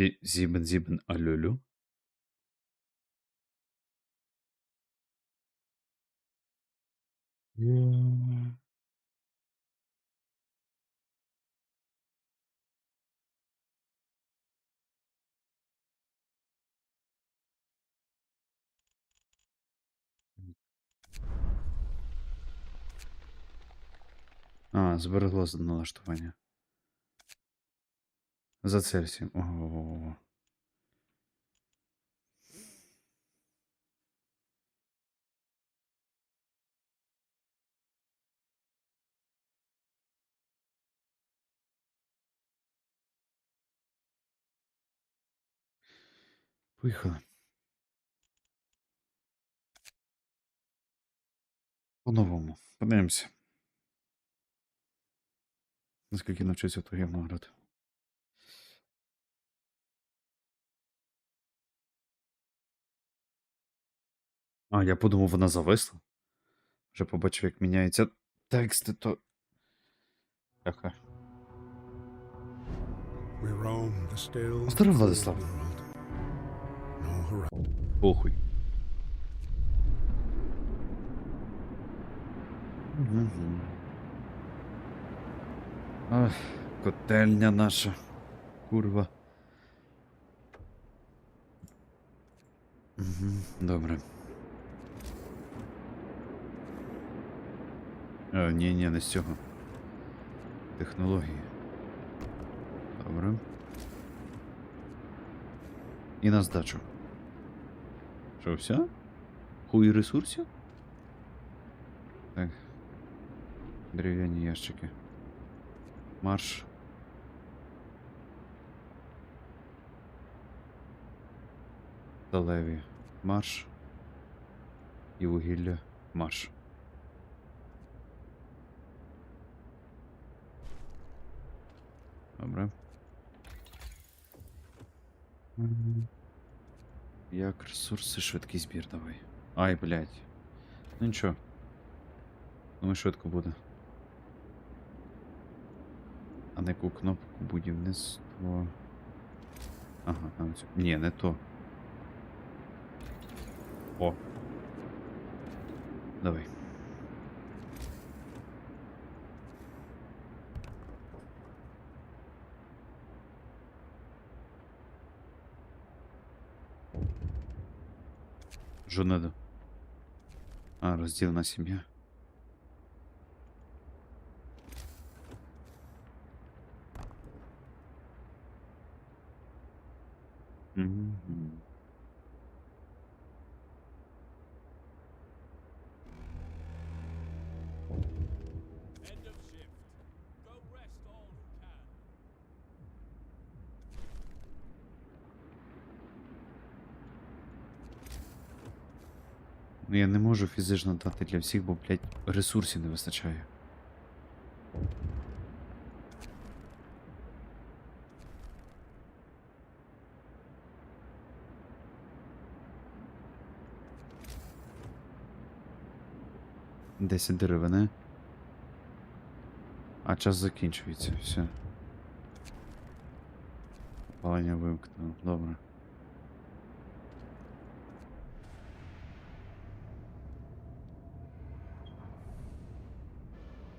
Зі- Зібен, зібен, алюлю. А, зберегло з налаштування. За Цельсієм. Ого. Поїхали. По-новому. Подивимося. Наскільки навчився гівно грати. А, я подумав, вона зависла. Вже побачив, як міняються тексти, то. Ага. We roam the still Здоров, Владислав. Похуй. Ах, котельня наша. Курва. Угу, добре. А, ні, ні, не з цього. Технології. Добре. І на здачу. Що, все? Хуй ресурсів? Так. Дерев'яні ящики. Марш. Сталеві. Марш. І вугілля. Марш. Добре. Як ресурси, швидкий збір давай. Ай, блядь. Ну нічого. Думаю, швидко буде. А на яку кнопку будівництво. Ага, там цю. Ні, не то. О. Давай. Що надо? А, розділена сім'я. Ну я не можу фізично дати для всіх, бо, блядь, ресурсів не вистачає. Десять деревини. А час закінчується, все. Опалення вимкнув, добре.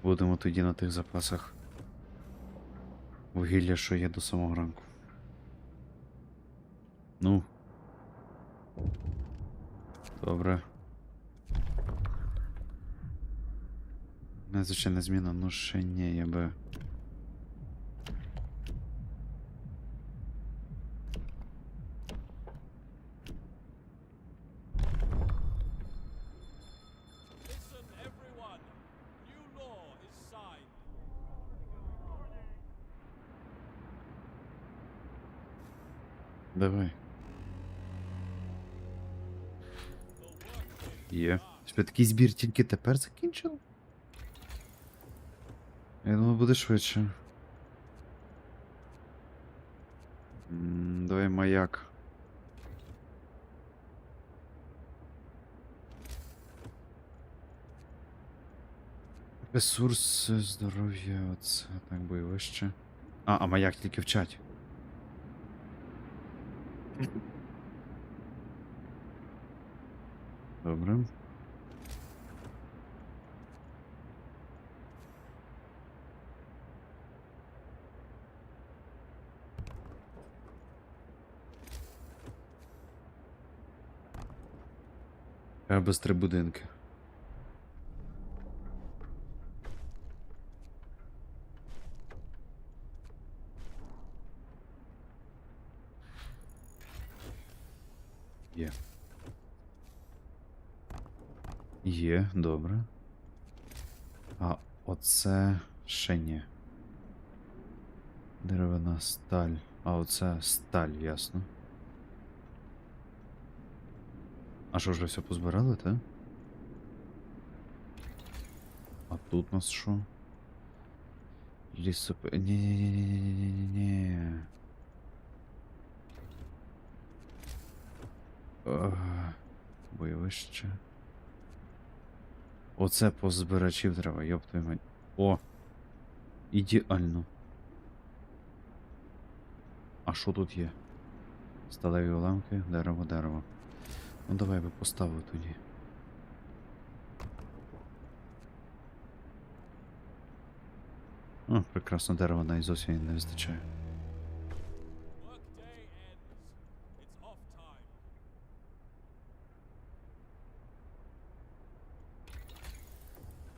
Будемо тоді на тих запасах вугілля, що є до самого ранку. Ну. Добре. Незвичайна зміна, ну ще ні, я би. Є. Швидкий збір тільки тепер закінчив? Я думаю, буде швидше. М, Давай маяк. Ресурси, здоров'я, оце так бойовище. А, а маяк тільки вчать. Добре. Треба без три будинки. Є. Є, добре. А оце ще ні. Деревина сталь. А оце сталь, ясно. А що вже все позбирали, та? А тут у нас що? Лісоп... Ах, Бойовище. Оце позбирачів треба, йоп твою мать. О! Ідеально. А що тут є? Сталеві уламки, дерево, дерево. Ну давай би поставив тоді. О, прекрасно дерева навіть зовсім не вистачає.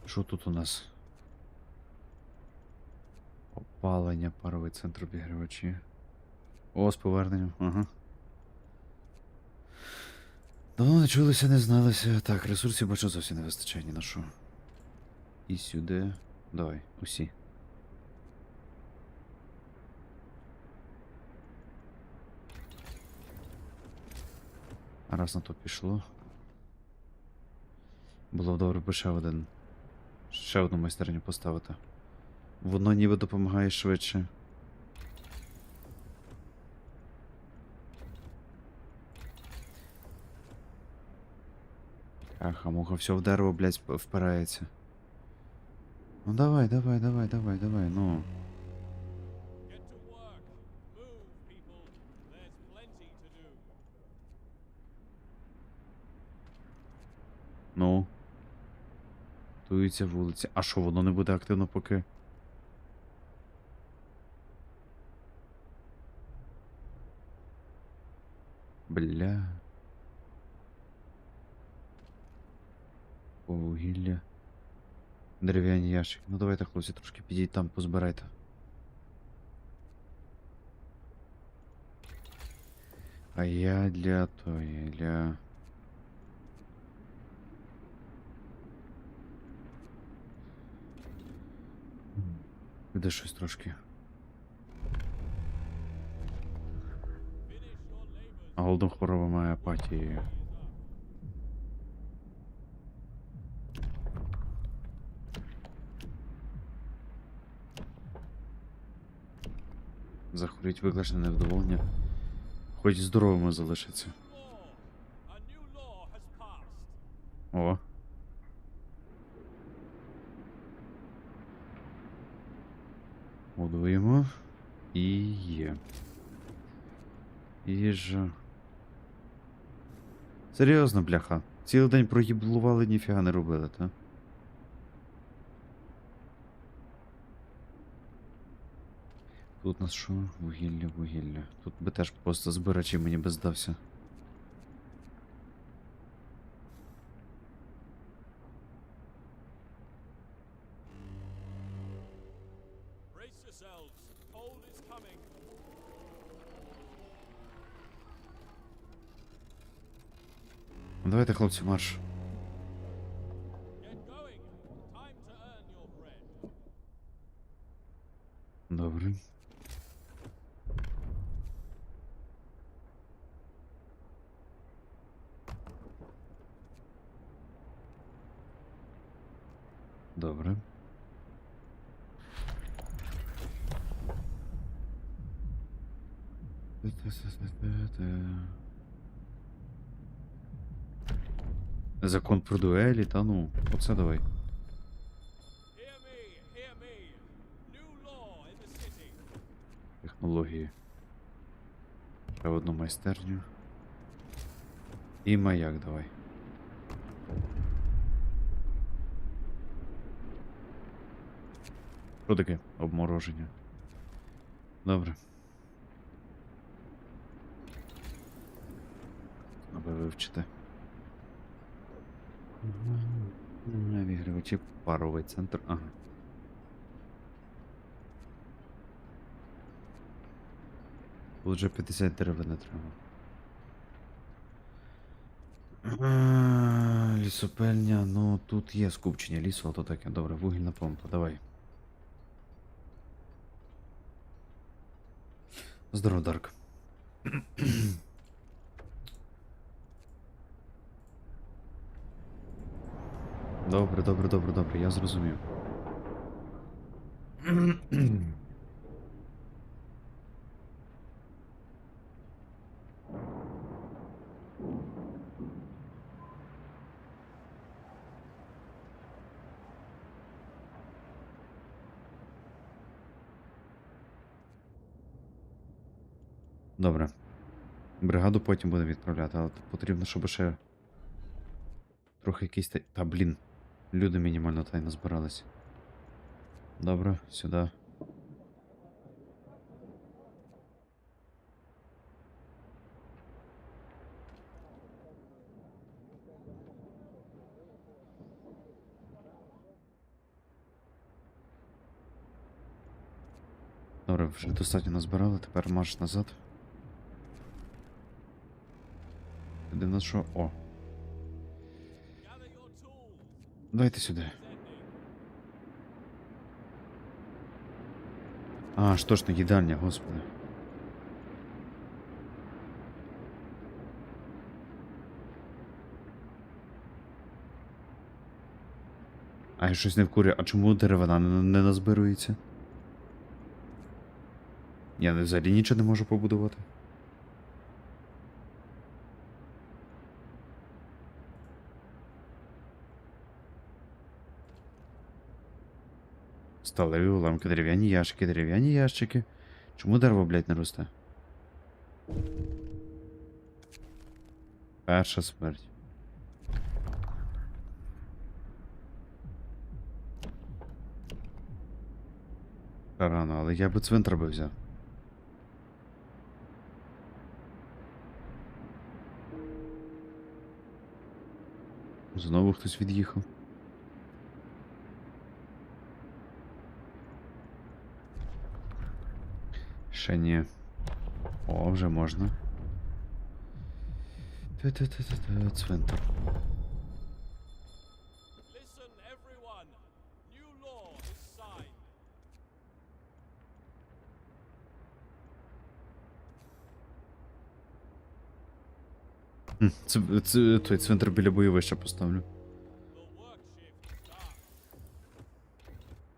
Що тут у нас? Опалення, паровий центр обігрівачі. О, з поверненням, ага. Давно не чулися, не зналися. Так, ресурсів бачу зовсім не вистачає ні на що. І сюди. Давай, усі. Раз на то пішло. Було б добре би ще один. Ще одну майстерню поставити. Воно ніби допомагає швидше. Аха, муха, все в дерево, блядь, вп- впирається. Ну давай, давай, давай, давай, давай, ну. Ну. Туються вулиці. А що, воно не буде активно поки. Бля. Вугілля. Дерев'яні ящики. Ну давайте, хлопці, трошки підіть там, позбирайте. А я для тої, для. Де щось трошки. А голодом хвороба має апатію. Захворіть викличне невдоволення. Хоч здоровими залишиться. О. Будуємо. І є. Їжа. Серйозно, бляха. Цілий день проїблували, ніфіга не робили, та? Тут у нас що? Вугілля, вугілля. Тут би теж просто збирачі мені би здався. Давайте, хлопці, марш. Добре. Добре. Закон про дуелі, та ну, оце давай. Технології. Ще одну майстерню. І маяк давай. Що таке? Обмороження. Добре. Аби вивчити. Навігрівачі паровий центр. Ага. Тут вже 50 деревини треба. Лісопельня, ну тут є скупчення лісу, а то таке. Добре, вугільна помпа, давай. Здорово, Дарк. Добре, добре, добре, добре, я зрозумів. Добре. Бригаду потім будемо відправляти, але потрібно, щоб ще трохи якийсь та. Та блін. Люди мінімально тайно збирались. Добре, сюди. Добре, вже достатньо назбирали, тепер марш назад. Де в нас що? О, дайте сюди. А, що ж не їдальня, господи. А я щось не в курі, а чому деревина не, не назбирується? Я взагалі нічого не можу побудувати. Сталеві уламки, дерев'яні ящики, дерев'яні ящики. Чому дерево, блядь, не росте? Перша смерть. Рано, але я би цвинтар би взяв. Знову хтось від'їхав. Ще ні. О, вже можна. Та-та-та-та-та, Цвинтар. Той цвинтар біля бойовища поставлю.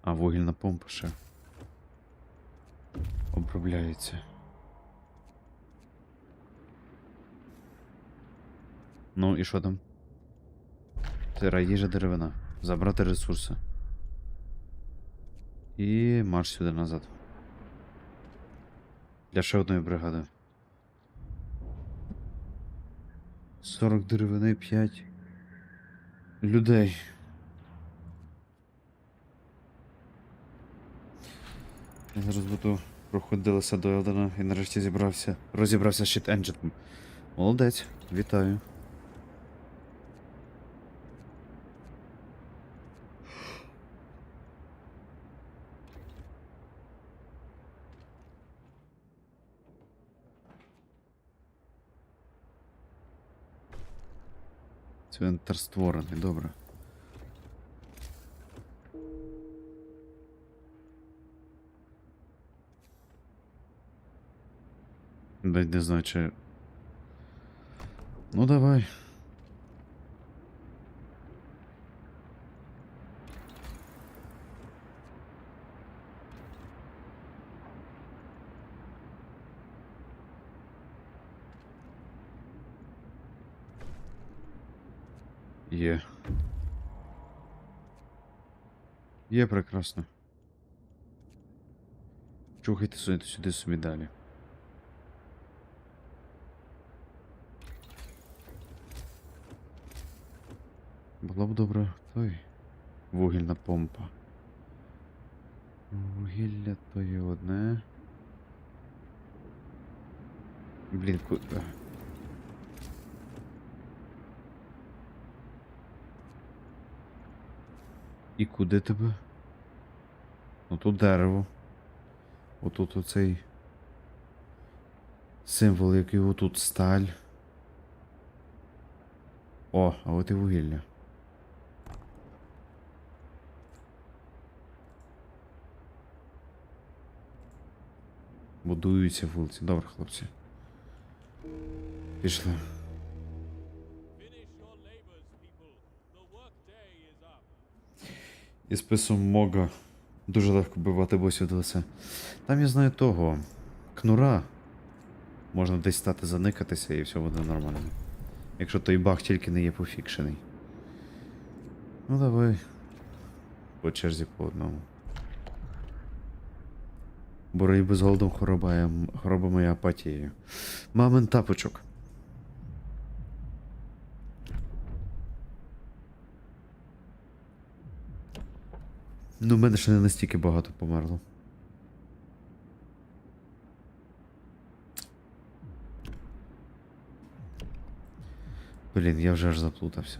А вугільна помпа ще. Обробляється. Ну і що там? Тира їжа деревина. Забрати ресурси. І марш сюди назад. Для ще одної бригади. 40 деревини, 5 людей. Я зараз буду проходилися до Елдена і нарешті зібрався. Розібрався з щит Engine. Молодець, вітаю. Цвинтар створений, добре. Навіть не знаю, чи. Ну давай. Є. Є прекрасно. Чухайте сюди, сюди собі далі. Було б добре той. Вугільна помпа. Вугілля то є одне. Блін, ку... е. І куди тебе? Ну тут дерево. Отут оцей символ, який отут сталь. О, а от і вугілля. Будуються вулиці. Добре, хлопці. Пішли. І списом Мога дуже легко бивати босів до лице. Там я знаю того. Кнура. Можна десь стати заникатися і все буде нормально. Якщо той баг тільки не є пофікшений. Ну давай. По черзі по одному. Боротьби з голодом хворобами і апатією. Мамин тапочок. Ну, в мене ще не настільки багато померло. Блін, я вже аж заплутався.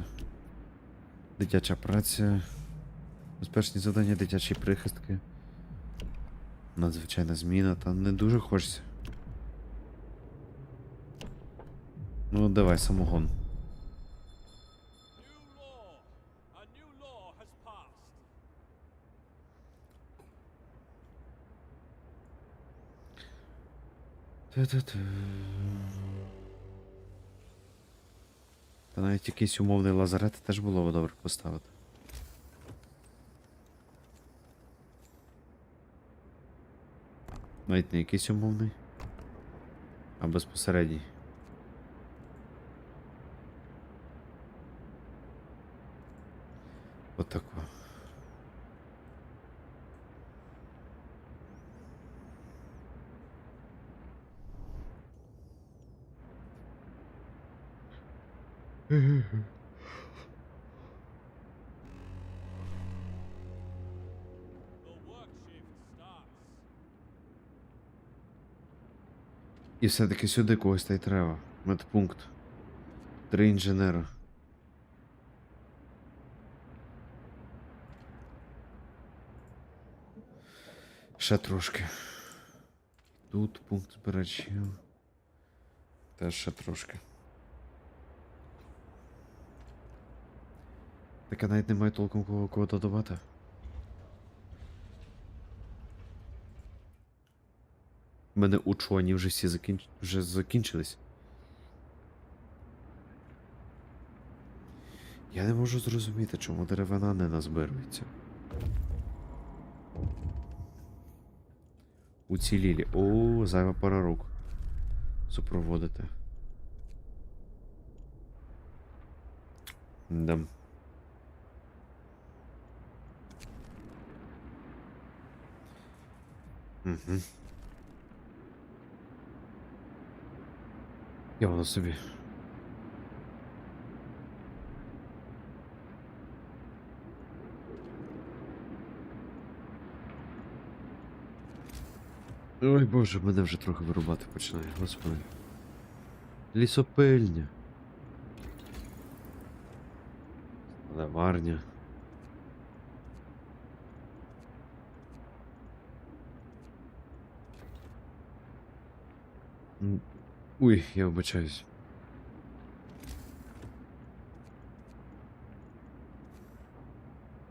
Дитяча праця. Безпечні завдання, дитячі прихистки. Надзвичайна зміна, та не дуже хочеться. Ну, давай, самогон. Та навіть якийсь умовний лазарет теж було б добре поставити. Навіть не якийсь умовний, а безпосередній. Отако. The І все-таки сюди когось та й треба. Медпункт. Три інженера. Ще трошки. Тут пункт збирачів. Теж ще трошки. Так я навіть немає толком кого кого додавати. У мене учені вже всі закінч... вже закінчились. Я не можу зрозуміти, чому деревина не назбирується. Уцілілі. О, зайва пара рук. Супроводити. Да. Угу. Я воно собі. Ой боже, мене вже трохи вирубати починає, господи. Лісопильня. Леварня. Ой, я вибачаюсь.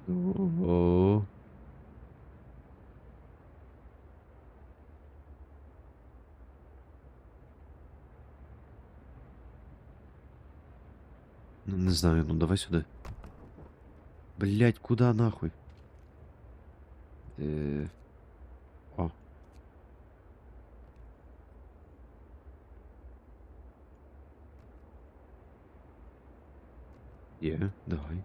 Ого. Ну, не знаю, ну давай сюди. Блять, куда нахуй? Э... О. is давай.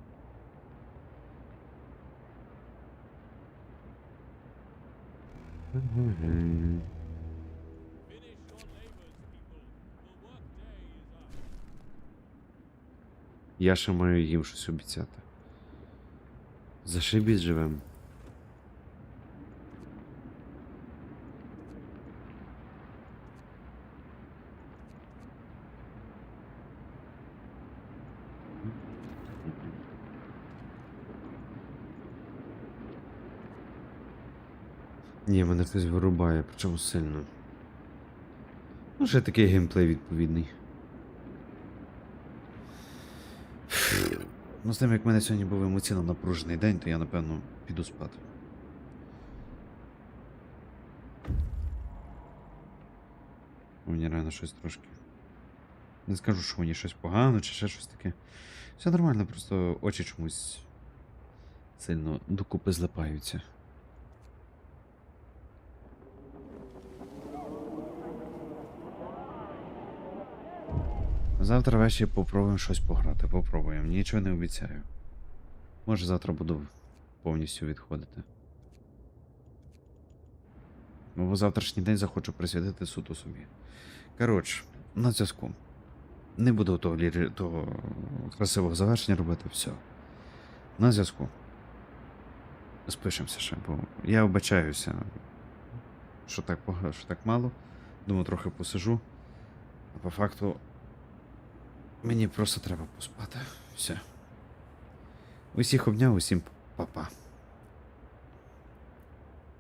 Я ще маю їм щось обіцяти. Зашибісь живем. Ні, мене хтось вирубає, причому сильно. Ну, ще такий геймплей відповідний. Ну, з тим, як в мене сьогодні був емоційно напружений день, то я, напевно, піду спати. Мені реально щось трошки. Не скажу, що мені щось погано чи ще щось таке. Все нормально, просто очі чомусь сильно докупи злипаються. Завтра ввечері попробуємо щось пограти. Попробуємо. Нічого не обіцяю. Може завтра буду повністю відходити. Ну, Бо завтрашній день захочу присвятити суто собі. Коротше, на зв'язку. Не буду того, того красивого завершення робити, все. На зв'язку. Спишемося ще, бо я обачаюся, що так, що так мало. Думаю, трохи посижу. А по факту Мені просто треба поспати. Все. Усіх обняв, усім па-па.